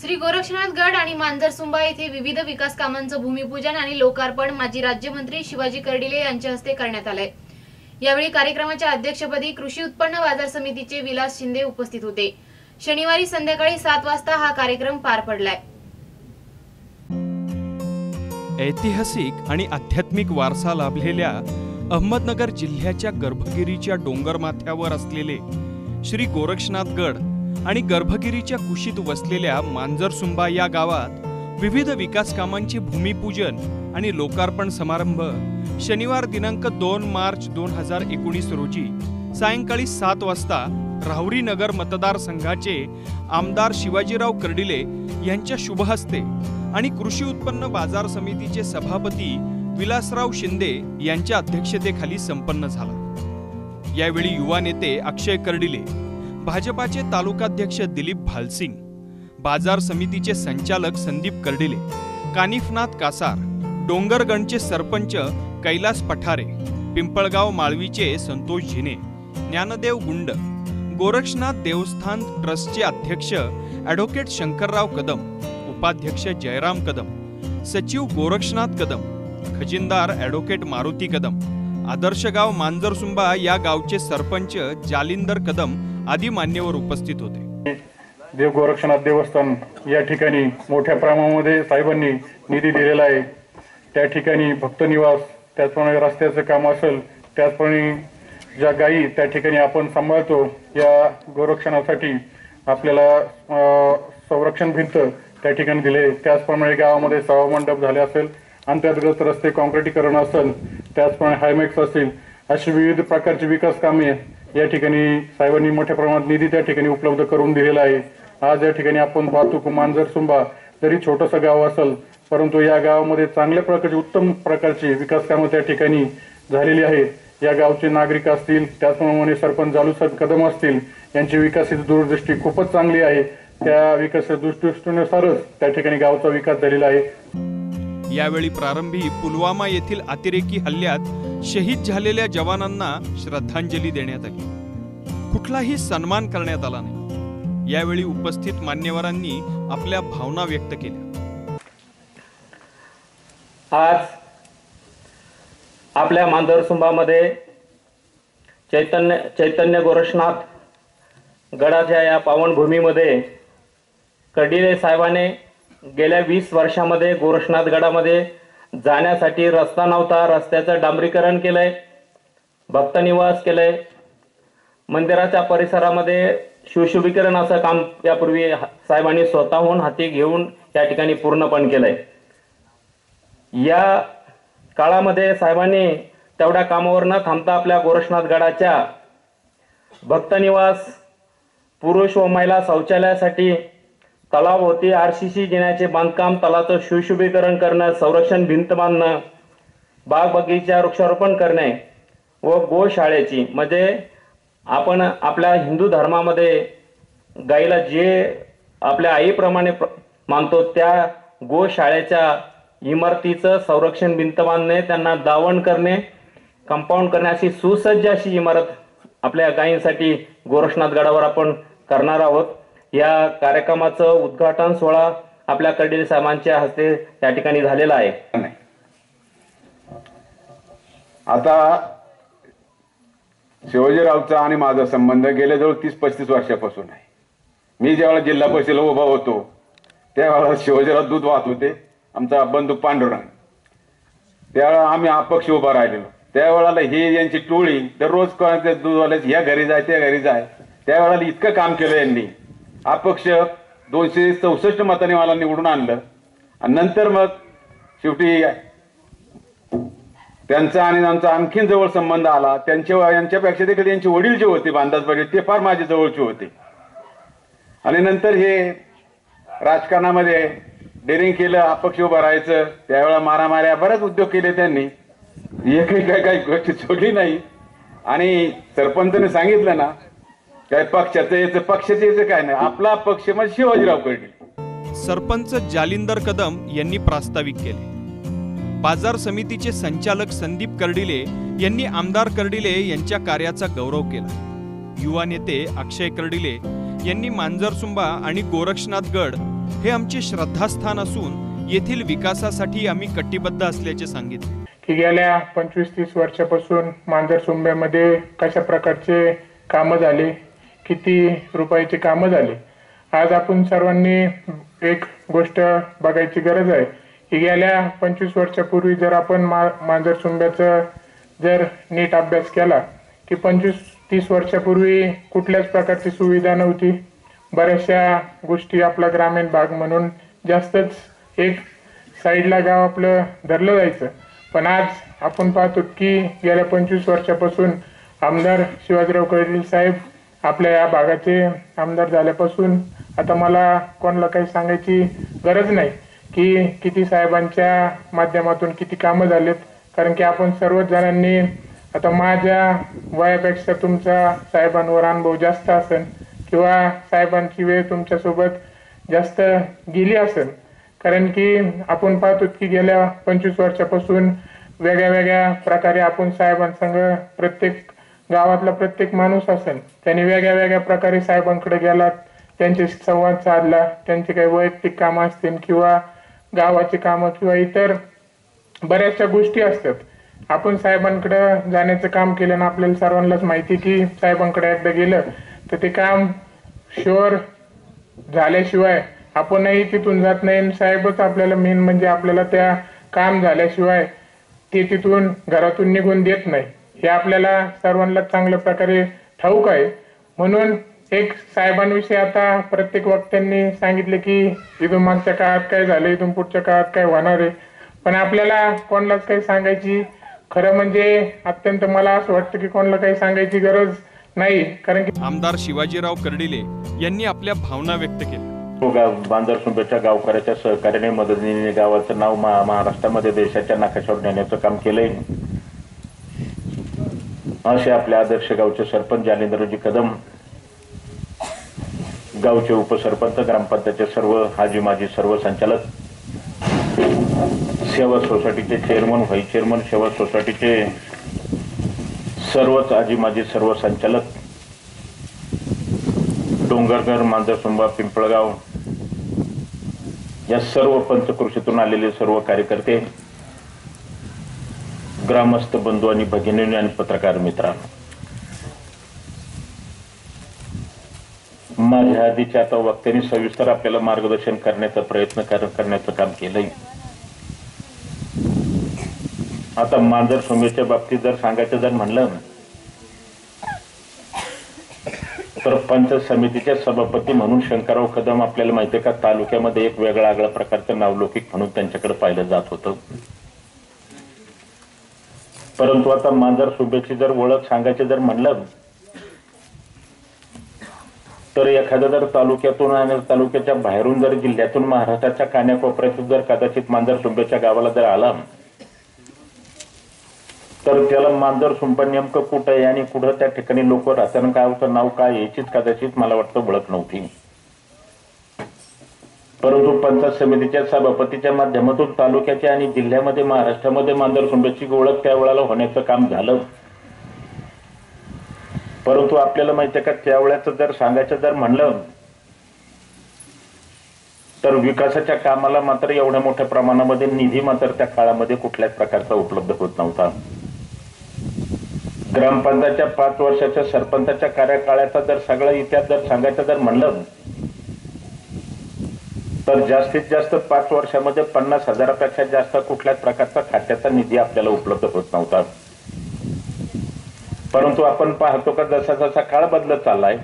श्री गोरक्षनाथ गड आणि मांजरसुंबा येथे विविध विकास कामांचं भूमिपूजन आणि लोकार्पण माजी राज्यमंत्री शिवाजी कर्डिले यांच्या हस्ते करण्यात आलंय. यावेळी कार्यक्रमाच्या अध्यक्षपदी कृषी उत्पन्न बाजार समितीचे विलास शिंदे उपस्थित होते. शनिवारी संध्याकाळी सात वाजता हा कार्यक्रम पार पडलाय. ऐतिहासिक आणि आध्यात्मिक वारसा लाभलेल्या अहमदनगर जिल्ह्याच्या गर्भगिरीच्या डोंगरमाथ्यावर असलेले श्री गोरक्षनाथ गड आणि गर्भगिरीच्या कुशीत वसलेल्या मांजरसुंबा या गावात विविध विकास कामांचे भूमिपूजन आणि लोकार्पण समारंभ शनिवार दिनांक दोन मार्च दोन हजार एकोणीस रोजी सायंकाळी सात वाजता राहुरी नगर मतदारसंघाचे आमदार शिवाजीराव कर्डिले यांच्या शुभहस्ते आणि कृषी उत्पन्न बाजार समितीचे सभापती विलासराव शिंदे यांच्या अध्यक्षतेखाली संपन्न झाला. यावेळी युवा नेते अक्षय कर्डिले भाजपाचे तालुकाध्यक्ष दिलीप भालसिंग बाजार समितीचे संचालक संदीप कर्डिले कानिफनाथ कासार डोंगरगणचे सरपंच कैलास पठारे पिंपळगाव माळवीचे संतोष झिने ज्ञानदेव गुंड गोरक्षनाथ देवस्थान ट्रस्टचे अध्यक्ष ॲडव्होकेट शंकरराव कदम उपाध्यक्ष जयराम कदम सचिव गोरक्षनाथ कदम खजिनदार ॲडव्होकेट मारुती कदम आदर्शगाव मांजरसुंबा या गावचे सरपंच जालिंदर कदम आदी मान्यवर उपस्थित होते. देव गोरक्षनाथ देवस्थान या ठिकाणी मोठ्या प्रमाणामध्ये साहेबांनी निधी दिलेला आहे. त्या ठिकाणी भक्त निवास त्याचप्रमाणे रस्त्याचं काम असेल त्याचप्रमाणे ज्या गायी त्या ठिकाणी आपण सांभाळतो या गोरक्षणासाठी आपल्याला संरक्षण भिंत त्या ठिकाणी दिले. त्याचप्रमाणे गावामध्ये सभामंडप झाले असेल अंतर्गत रस्ते कॉन्क्रिटीकरण असेल त्याचप्रमाणे हायमेक्स असतील अशी विविध प्रकारची विकास कामे या ठिकाणी साहेबांनी मोठ्या प्रमाणात निधी त्या ठिकाणी उपलब्ध करून दिलेला आहे. आज या ठिकाणी आपण पाहतो मांजर सुंबा जरी छोटंसं गाव असेल परंतु या गावामध्ये चांगल्या प्रकारचे उत्तम प्रकारची विकास कामं त्या ठिकाणी झालेली आहेत. या गावचे नागरिक असतील त्याचप्रमाणे सरपंच जालूसाहेब कदम असतील यांची विकासित दूरदृष्टी खूपच चांगली आहे. त्या विकास दृष्टीनुसारच त्या ठिकाणी गावचा विकास झालेला आहे. यावेळी प्रारंभी पुलवामा येथील अतिरेकी हल्ल्यात शहीद झालेल्या जवानांना श्रद्धांजली देण्यात आली. कुठलाही सन्मान करण्यात आला नाही. यावेळी उपस्थित मान्यवरांनी आपल्या भावना व्यक्त केल्या. आज आपल्या मांजरसुंबामध्ये चैतन्य चैतन्य गोरक्षनाथ गडाच्या या पावनभूमीमध्ये कर्डिले साहेबाने गेल्या वीस वर्षामध्ये गोरक्षनाथ गडामध्ये जाण्यासाठी रस्ता नव्हता. रस्त्याचं डांबरीकरण केलंय. भक्तनिवास केलंय. मंदिराच्या परिसरामध्ये शिवशुभीकरण असं काम यापूर्वी साहेबांनी स्वतःहून हाती घेऊन या ठिकाणी पूर्णपण केलंय. या काळामध्ये साहेबांनी तेवढ्या कामावर न थांबता आपल्या गोरक्षनाथ गडाच्या भक्तनिवास पुरुष व महिला शौचालयासाठी तलाव होती आरसीसी जिन्याचे बांधकाम तलाचं सुशुभीकरण करणं संरक्षण भिंत बांधणं बाग बगीचा वृक्षारोपण करणे व गोशाळेची. म्हणजे आपण आपल्या हिंदू धर्मामध्ये गाईला जे आपल्या आईप्रमाणे प्र- मानतो त्या गोशाळेच्या इमारतीचं संरक्षण भिंत बांधणे त्यांना दावण करणे कंपाऊंड करणे अशी सुसज्ज अशी इमारत आपल्या गायींसाठी गोरक्षनाथ गडावर आपण करणार आहोत. या कार्यक्रमाचं उद्घाटन सोहळा आपल्या कर्डिले साहेबांच्या हस्ते त्या ठिकाणी झालेला आहे. नाही आता शिवाजीरावचा आणि माझा संबंध गेल्या जवळ तीस पस्तीस वर्षापासून आहे. मी ज्यावेळेला जिल्हा परिषदेला उभा होतो त्यावेळेला शिवाजीराव दूध वाहत होते आमचा बंधू पांडुरंग. त्यावेळेला आम्ही अपक्ष उभा राहिलेलो. त्यावेळेला ही यांची टोळी दररोज कोणाच्या दूधवाल्याच या घरी जाय त्या घरी जाय. त्यावेळेला इतकं काम केलं यांनी. अपक्ष दोनशे चौसष्ट मताने मला निवडून आणलं. आणि नंतर मग शेवटी त्यांचा आणि आमचा आणखीन जवळ संबंध आला. त्यांच्या यांच्यापेक्षा देखील यांचे वडील जे होते बांधाज पाटील ते फार माझे जवळचे होते. आणि नंतर हे राजकारणामध्ये डेअरिंग केलं अपक्ष उभं राहायचं. त्यावेळेला मारामाऱ्या बरेच उद्योग केले त्यांनी. एकही काही काही गोष्टी सोडली नाही. आणि सरपंचने सांगितलं ना काय पक्षाचं याचं पक्षाचं याचं काय नाही. आपला पक्ष म्हणजे शिवाजीराव कर्डिले सरपंच जालिंदर कदम यांनी प्रास्ताविक केले. बाजार समितीचे संचालक संदीप कर्डिले यांनी आमदार कर्डिले यांच्या कार्याचा गौरव केला. युवा नेते अक्षय कर्डिले यांनी मांजरसुंबा आणि गोरक्षनाथ गड हे आमचे श्रद्धास्थान असून येथील विकासासाठी आम्ही कटिबद्ध असल्याचे सांगितले. की गेल्या पंचवीस तीस वर्षापासून मांजर सुंब्यामध्ये कशा प्रकारचे कामं झाले? किती रुपयाची कामं झाली. आज आपण सर्वांनी एक गोष्ट बघायची गरज आहे. की गेल्या पंचवीस वर्षापूर्वी जर आपण मा मांजर सुंब्याचा जर नीट अभ्यास केला की पंचवीस तीस वर्षापूर्वी कुठल्याच प्रकारची सुविधा नव्हती. बऱ्याचशा गोष्टी आपला ग्रामीण भाग म्हणून जास्तच एक साईडला गाव आपलं धरलं जायचं. पण आज आपण पाहतो की गेल्या पंचवीस वर्षापासून आमदार शिवाजीराव कळील साहेब आपल्या या भागाचे आमदार झाल्यापासून आता मला कोणाला काही सांगायची गरज नाही की किती साहेबांच्या माध्यमातून किती कामं झालेत. कारण की आपण सर्वच जणांनी आता माझ्या वयापेक्षा तुमचा साहेबांवर अनुभव जास्त असेल किंवा साहेबांची वेळ तुमच्यासोबत जास्त गेली असेल. कारण की आपण पाहतो की गेल्या पंचवीस वर्षापासून वेगळ्या वेगळ्या प्रकारे आपण साहेबांसंग प्रत्येक गावातला प्रत्येक माणूस असेल त्यांनी वेगळ्या वेगळ्या प्रकारे साहेबांकडे गेला त्यांच्याशी संवाद साधला त्यांची काही वैयक्तिक कामं असतील किंवा गावाची कामं किंवा इतर बऱ्याचशा गोष्टी असतात. आपण साहेबांकडे जाण्याचं काम केलं ना आपल्याला सर्वांनाच माहिती की साहेबांकडे एकदा गेलं तर ते काम शुअर झाल्याशिवाय आपणही तिथून जात नाही साहेबच आपल्याला मेन म्हणजे आपल्याला त्या काम झाल्याशिवाय ते तिथून घरातून निघून देत नाही. हे आपल्याला सर्वांना चांगल्या प्रकारे ठाऊक आहे. म्हणून एक साहेबांविषयी आता प्रत्येक वक्त्यांनी सांगितले की इथून मागच्या काळात काय झालं? इथून पुढच्या काळात काय होणार आहे? पण आपल्याला कोणालाच काही सांगायची खरं म्हणजे अत्यंत मला असं वाटतं की कोणाला काही सांगायची गरज नाही. कारण की आमदार शिवाजीराव कर्डिले यांनी आपल्या भावना व्यक्त केल्या. तो गाव बांदरसुंबेच्या गावकऱ्याच्या सहकार्याने मदतीने गावाचं नाव महा महाराष्ट्रामध्ये देशाच्या नाकाशावर नेण्याचं काम केलंय. असे आपल्या आदर्श गावचे सरपंच जालेंद्रजी कदम गावचे उपसरपंच ग्रामपंचायतचे सर्व हाजी माजी सर्व संचालक सेवा सोसायटीचे चेअरमन व्हाईस चेअरमन सेवा सोसायटीचे सर्वच आजी माजी सर्व संचालक डोंगरगर मांजरसुंबा पिंपळगाव या सर्व पंचकृषीतून आलेले सर्व कार्यकर्ते ग्रामस्थ बंधू आणि भगिनी आणि पत्रकार मित्रांनो माझ्या आधीच्या आता वक्त्यांनी सविस्तर आपल्याला मार्गदर्शन करण्याचा प्रयत्न करण्याचं काम केलंय. आता मांजर सोमेच्या बाबतीत जर सांगायचं जर म्हणलं तर पंचायत समितीचे सभापती म्हणून शंकरराव कदम आपल्याला माहितीये का तालुक्यामध्ये एक वेगळा आगळा प्रकारचं नावलौकिक म्हणून त्यांच्याकडे पाहिलं जात होतं. परंतु आता मांजर शुभेच्छी जर ओळख सांगायची जर म्हणलं तर एखाद्या जर तालुक्यातून आणि तालुक्याच्या बाहेरून जर जिल्ह्यातून महाराष्ट्राच्या कान्याकोपऱ्यातून जर कदाचित मांजर सुंबेच्या गावाला जर आला तर त्याला मांजर सुंप नेमकं कुठं आहे आणि कुठं त्या ठिकाणी लोक राहताना गावचं नाव काय याचीच कदाचित मला वाटतं ओळख नव्हती. परंतु पंचायत समितीच्या सभापतीच्या माध्यमातून तालुक्याच्या आणि जिल्ह्यामध्ये महाराष्ट्रामध्ये मांजर सुंबेची ओळख त्यावेळेला होण्याचं काम झालं. परंतु आपल्याला माहितीये का त्यावेळेचं जर सांगायचं जर म्हणलं तर विकासाच्या कामाला मात्र एवढ्या मोठ्या प्रमाणामध्ये निधी मात्र त्या काळामध्ये कुठल्याच प्रकारचा उपलब्ध होत नव्हता. ग्रामपंचायतच्या पाच वर्षाच्या सरपंचाच्या कार्यकाळाचा जर सगळा इतिहास जर सांगायचं जर म्हणलं तर जास्तीत जास्त पाच वर्षामध्ये पन्नास हजारापेक्षा जास्त कुठल्याच प्रकारचा खात्याचा निधी आपल्याला उपलब्ध होत नव्हता. परंतु आपण पाहतो का जसा जसा काळ बदलत चाललाय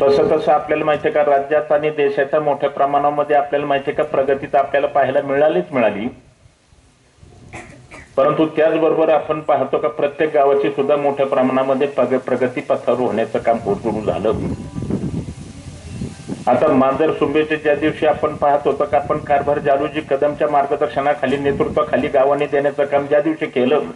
तसं तसं आपल्याला माहितीये का राज्यात आणि देशाच्या मोठ्या प्रमाणामध्ये आपल्याला माहितीये का प्रगती तर आपल्याला पाहायला मिळालीच मिळाली. परंतु त्याचबरोबर आपण पाहतो का प्रत्येक गावाची सुद्धा मोठ्या प्रमाणामध्ये प्रगती पथावर होण्याचं काम सुरू झालं. आता मांजर सुंबेचे ज्या दिवशी आपण पाहत होतो का आपण कारभार जालूजी कदमच्या मार्गदर्शनाखाली नेतृत्वाखाली गावाने देण्याचं काम ज्या दिवशी केलं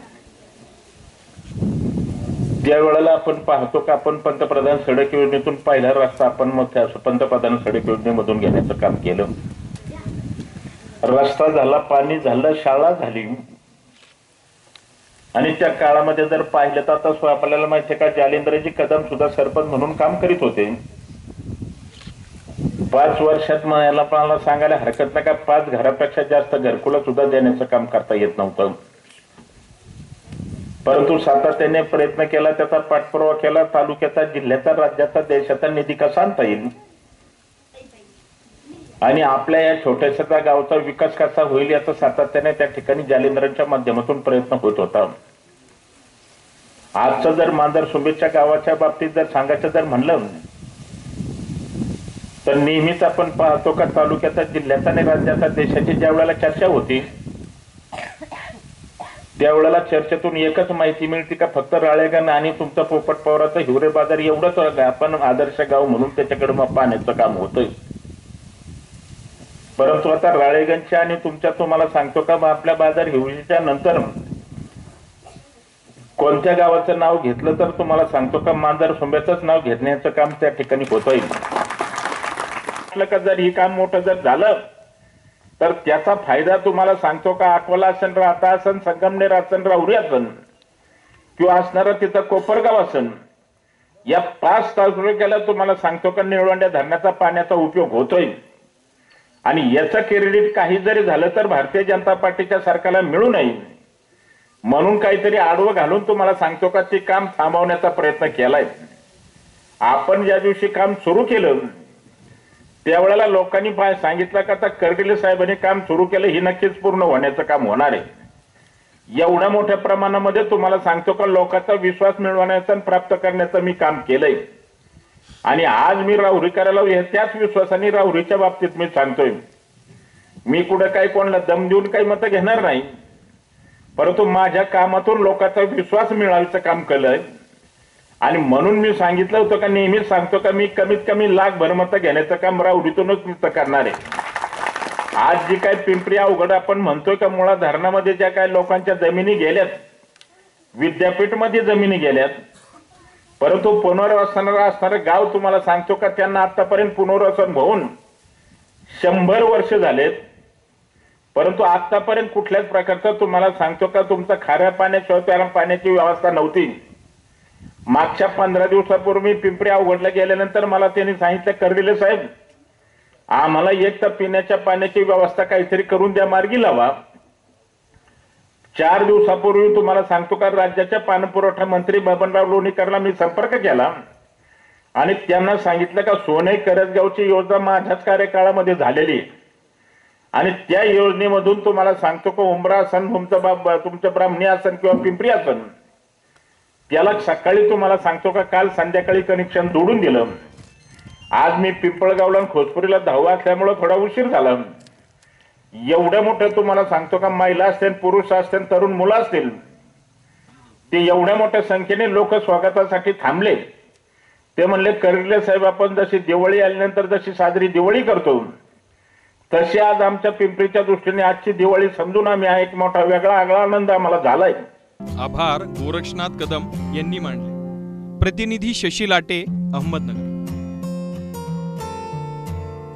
त्यावेळेला आपण पाहतो का आपण पंतप्रधान सडक योजनेतून पहिला रस्ता आपण मग त्या पंतप्रधान सडक योजनेमधून घेण्याचं काम केलं. रस्ता झाला पाणी झालं शाळा झाली. आणि त्या काळामध्ये जर पाहिलं तर आता आपल्याला माहितीये का जालेंद्रजी कदम सुद्धा सरपंच म्हणून काम करीत होते. पाच वर्षात मला मला सांगायला हरकत नाही का? पाच घरापेक्षा जास्त घरकुल सुद्धा देण्याचं काम करता येत नव्हतं. परंतु सातत्याने प्रयत्न केला त्याचा पाठपुरावा केला तालुक्याचा जिल्ह्याचा राज्याचा देशाचा निधी कसा आणता येईल? आणि आपल्या या छोट्याशा गावचा विकास कसा होईल याचा सातत्याने त्या ठिकाणी जालिंद्रांच्या माध्यमातून प्रयत्न होत होता. आजचं जर मांजर सुंबेच्या गावाच्या बाबतीत जर सांगायचं जर म्हणलं तर नेहमीच आपण पाहतो का तालुक्याचा जिल्ह्याचा आणि राज्याचा देशाची ज्या वेळेला चर्चा होती त्यावेळेला चर्चेतून एकच माहिती मिळते का फक्त राळेगण आणि तुमचं पोपट पवाराचं हिवरे बाजार एवढंच आपण आदर्श गाव म्हणून त्याच्याकडे मग पाहण्याचं काम होतंय. परंतु आता राळेगणच्या आणि तुमच्या तुम्हाला सांगतो का मग आपल्या बाजार हिवरीच्या नंतर कोणत्या गावाचं नाव घेतलं तर तुम्हाला सांगतो का मांजर सोंब्याचंच नाव घेण्याचं काम त्या ठिकाणी होत असलं का जर ही काम मोठं जर झालं तर त्याचा फायदा तुम्हाला सांगतो का? अकोला असन राहता असन संगमनेर असन राहुरी असन किंवा असणारं तिथं कोपरगाव असन या पाच तालुक्याला तुम्हाला सांगतो का निळवंड्या धरणाचा पाण्याचा उपयोग होतोय. आणि याचं क्रेडिट काही जरी झालं तर भारतीय जनता पार्टीच्या सरकारला मिळू नये. म्हणून काहीतरी आडवं घालून तुम्हाला सांगतो का ते काम थांबवण्याचा प्रयत्न केलाय. आपण ज्या दिवशी काम सुरू केलं त्यावेळेला लोकांनी पाय सांगितलं का आता करगिले साहेबांनी काम सुरू केलं ही नक्कीच पूर्ण होण्याचं काम होणार आहे. एवढ्या मोठ्या प्रमाणामध्ये तुम्हाला सांगतो का लोकांचा विश्वास मिळवण्याचा आणि प्राप्त करण्याचं मी काम केलंय. आणि आज मी राहुरी करायला हे त्याच विश्वासाने राहुरीच्या बाबतीत मी सांगतोय. मी कुठं काही कोणाला दम देऊन काही मतं घेणार नाही. परंतु माझ्या कामातून लोकांचा विश्वास मिळवायचं काम केलंय. आणि म्हणून मी सांगितलं होतं का नेहमीच सांगतो का मी कमीत कमी लाख भरमत घेण्याचं काम राऊडीतूनच तिथं करणार आहे. आज जी काय पिंपरी अवघड आपण म्हणतोय का मुळा धरणामध्ये ज्या काय लोकांच्या जमिनी गेल्यात विद्यापीठमध्ये जमिनी गेल्यात परंतु पुनर्वसन असणारं गाव तुम्हाला सांगतो का त्यांना आतापर्यंत पुनर्वसन होऊन शंभर वर्ष झालेत. परंतु आतापर्यंत कुठल्याच प्रकारचं तुम्हाला सांगतो का तुमचं खाऱ्या पाण्याशिवाय प्यारा पाण्याची व्यवस्था नव्हती. मागच्या पंधरा दिवसापूर्वी पिंपरी अवघडला गेल्यानंतर मला त्यांनी सांगितलं करदिले साहेब. आम्हाला एक तर पिण्याच्या पाण्याची व्यवस्था काहीतरी करून द्या मार्गी लावा. चार दिवसापूर्वी तुम्हाला सांगतो का राज्याच्या पाणपुरवठा मंत्री बबनराव लोणीकरला मी संपर्क केला. आणि त्यांना सांगितलं का सोने करजगावची योजना माझ्याच कार्यकाळामध्ये झालेली आहे. आणि त्या योजनेमधून तुम्हाला सांगतो का उमरा असन तुमचं तुमचं ब्राह्मणी असन किंवा पिंपरी असन त्याला सकाळी तुम्हाला सांगतो का काल संध्याकाळी कनेक्शन जोडून दिलं. आज मी पिंपळगावला आणि खोजपुरीला धावा असल्यामुळं थोडा उशीर झाला. एवढं मोठं तुम्हाला सांगतो का महिला असतील पुरुष असतील तरुण मुलं असतील ते एवढ्या मोठ्या संख्येने लोक स्वागतासाठी थांबले. ते म्हणले करले साहेब आपण जशी दिवाळी आल्यानंतर जशी साजरी दिवाळी करतो तशी आज आमच्या पिंपरीच्या दृष्टीने आजची दिवाळी समजून आम्ही हा एक मोठा वेगळा आगळा आनंद आम्हाला झालाय. आभार गोरक्षनाथ कदम यांनी मांडले. प्रतिनिधी शशी लाटे अहमदनगर.